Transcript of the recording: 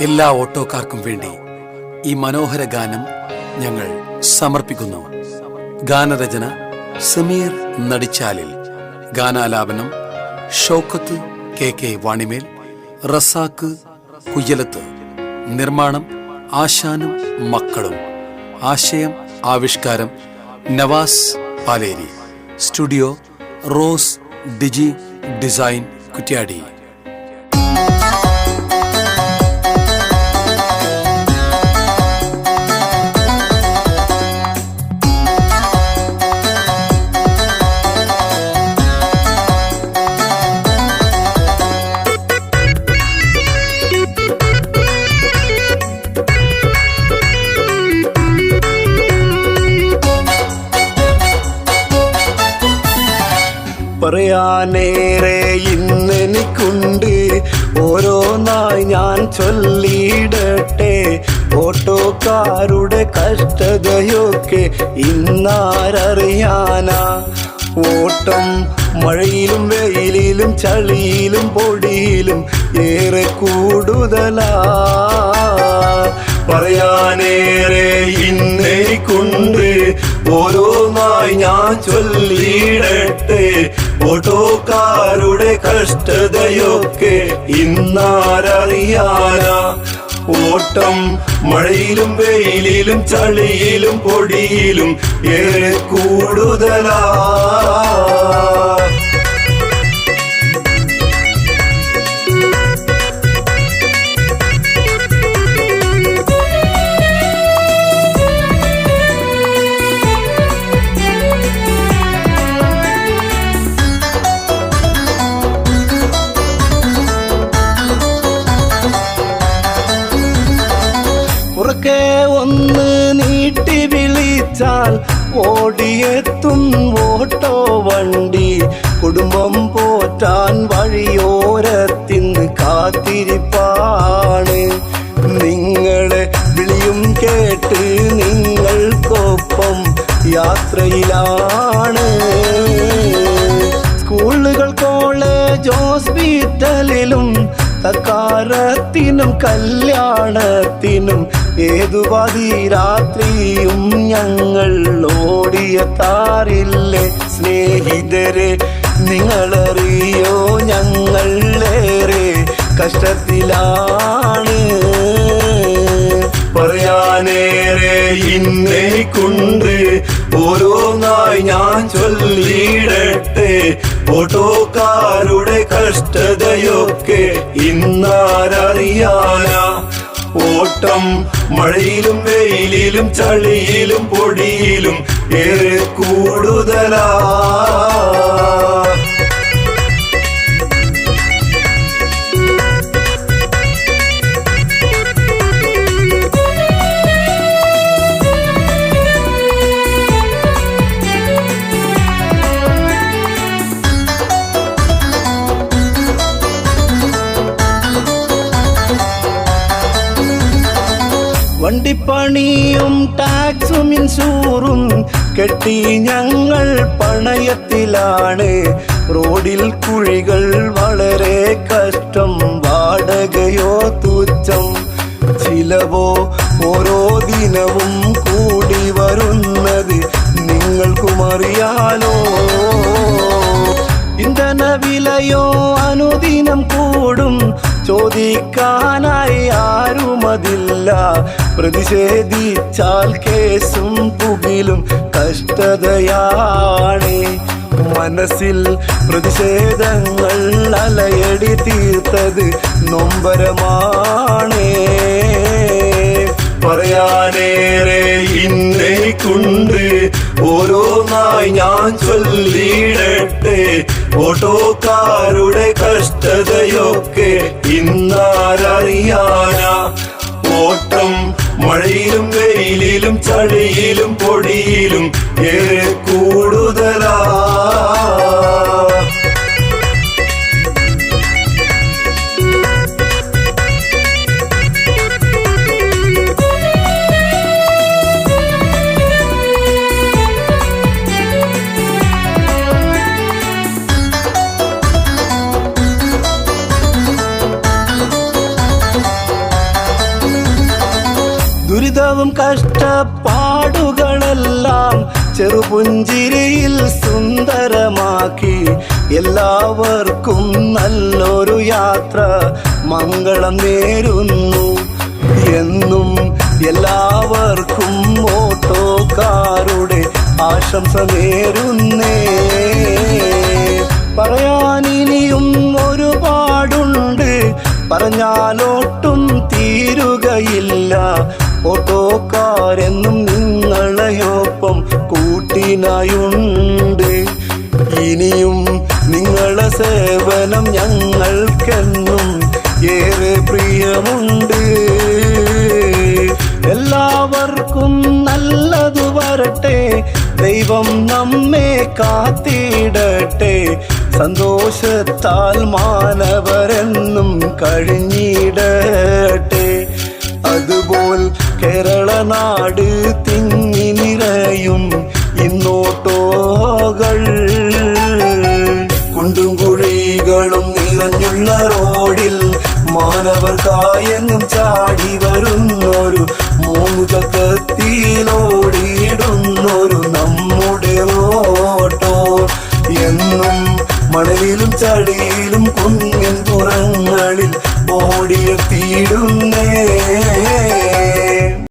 എല്ലാ ഓട്ടോക്കാർക്കും വേണ്ടി ഈ മനോഹര ഗാനം ഞങ്ങൾ സമർപ്പിക്കുന്നു. ഗാനരചന സമീർ നടിച്ചാലിൽ ഗാനാലാപനം ഷൗക്കത്ത് കെ കെ വാണിമേൽ റസാക്ക് കുയ്യലത്ത് നിർമ്മാണം ആശാനും മക്കളും ആശയം ആവിഷ്കാരം Navas Paleri studio rose digi design Kuttiady. പറയാനേറെ ഇന്നെനിക്കുണ്ട്. ഓരോന്നായി ഞാൻ ചൊല്ലിയിടട്ടെ. ഓട്ടോക്കാരുടെ കഷ്ടതയൊക്കെ ഇന്നാരറിയാനാ. ഓട്ടം മഴയിലും വെയിലിലും ചളിയിലും പൊടിയിലും ഏറെ കൂടുതലാ. പറയാനേറെ ഇന്നെനിക്കുണ്ട്. ഓരോന്നായി ഞാൻ ചൊല്ലിയിടട്ടെ. ഓട്ടോക്കാരുടെ കഷ്ടതയൊക്കെ ഇന്നാരറിയാനാ? ഓട്ടം മഴയിലും വെയിലിലും ചളിയിലും പൊടിയിലും ഏറെ കൂടുതലാ ഉറക്കെ ഒന്ന് നീട്ടി വിളിച്ചാൽ ഓടിയെത്തും ഓട്ടോ വണ്ടി. കുടുംബം പോറ്റാൻ വഴിയോരത്തിന്ന് കാത്തിരിപ്പാണ്. നിങ്ങളെ വിളിയും കേട്ട് നിങ്ങൾക്കൊപ്പം യാത്രയിലാണ്. സ്കൂളുകൾ കോളേജ് ഹോസ്പിറ്റലിലും തക്കാരത്തിനും കല്യാണത്തിനും ഏതു പാതിരാത്രിയും ഞങ്ങൾ ഓടിയെത്താറില്ലേ സ്നേഹിതരെ നിങ്ങളറിയോ? ഞങ്ങളേറെ കഷ്ടത്തിലാണ്. പറയാനേറെ ഇന്നേക്കുണ്ട്. ഓരോന്നായി ഞാൻ ചൊല്ലിയിടട്ടെ. ഓട്ടോക്കാരുടെ കഷ്ടതയൊക്കെ ഇന്നാരറിയാനാ? ഓട്ടം മഴയിലും വെയിലിലും ചളിയിലും പൊടിയിലും ഏറെ കൂടുതലാ വണ്ടിപ്പണിയും ടാക്സും ഇൻഷൂറും കെട്ടി ഞങ്ങൾ പണയത്തിലാണ്. റോഡിൽ കുഴികൾ വളരെ കഷ്ടം വാടകയോ തുച്ഛം. ചിലവോ ഓരോ ദിനവും കൂടി വരുന്നത് നിങ്ങൾക്കും അറിയാലോ. ഇന്ധന വിലയോ അനുദിനം കൂടും. ചോദിക്കാനായി ആരുമതില്ല. പ്രതിഷേധിച്ചാൽ കേസും പുകിലും കഷ്ടതയാണ്. മനസ്സിൽ പ്രതിഷേധങ്ങൾ അലയടി തീർത്തത് നൊമ്പരമാണേ. പറയാനേറെ ഇന്നേക്കുണ്ട്. ഓരോന്നായി ഞാൻ ചൊല്ലിയിടട്ടെ ഓട്ടോക്കാരുടെ കഷ്ടതയൊക്കെ ഇന്നാരറിയാനാ മഴയിലും വെയിലിലും ചളിയിലും പൊടിയിലും ദിവസവും കഷ്ടപ്പാടുകളെല്ലാം ചെറുപുഞ്ചിരിയിൽ സുന്ദരമാക്കി. എല്ലാവർക്കും നല്ലൊരു യാത്ര മംഗളം നേരുന്നു. എന്നും എല്ലാവർക്കും ഓട്ടോക്കാരുടെ ആശംസ നേരുന്നേ. പറയാനിനിയും ഒരുപാടുണ്ട്. പറഞ്ഞാലോ ഓട്ടോക്കാരെന്നും നിങ്ങളെയൊപ്പം കൂട്ടിനായുണ്ട്. ഇനിയും നിങ്ങളെ സേവനം ഞങ്ങൾക്കെന്നും ഏറെ പ്രിയമുണ്ട്. എല്ലാവർക്കും നല്ലതു വരട്ടെ. ദൈവം നമ്മെ കാത്തിടട്ടെ. സന്തോഷത്താൽ മാനവരെന്നും കഴിഞ്ഞിടട്ടെ. നാട് തിങ്ങി നിറയും ഇന്നോട്ടോകൾ. കുണ്ടും കുഴികളും നിറഞ്ഞുള്ള റോഡിൽ മാനവർക്കായെന്നും ചാടി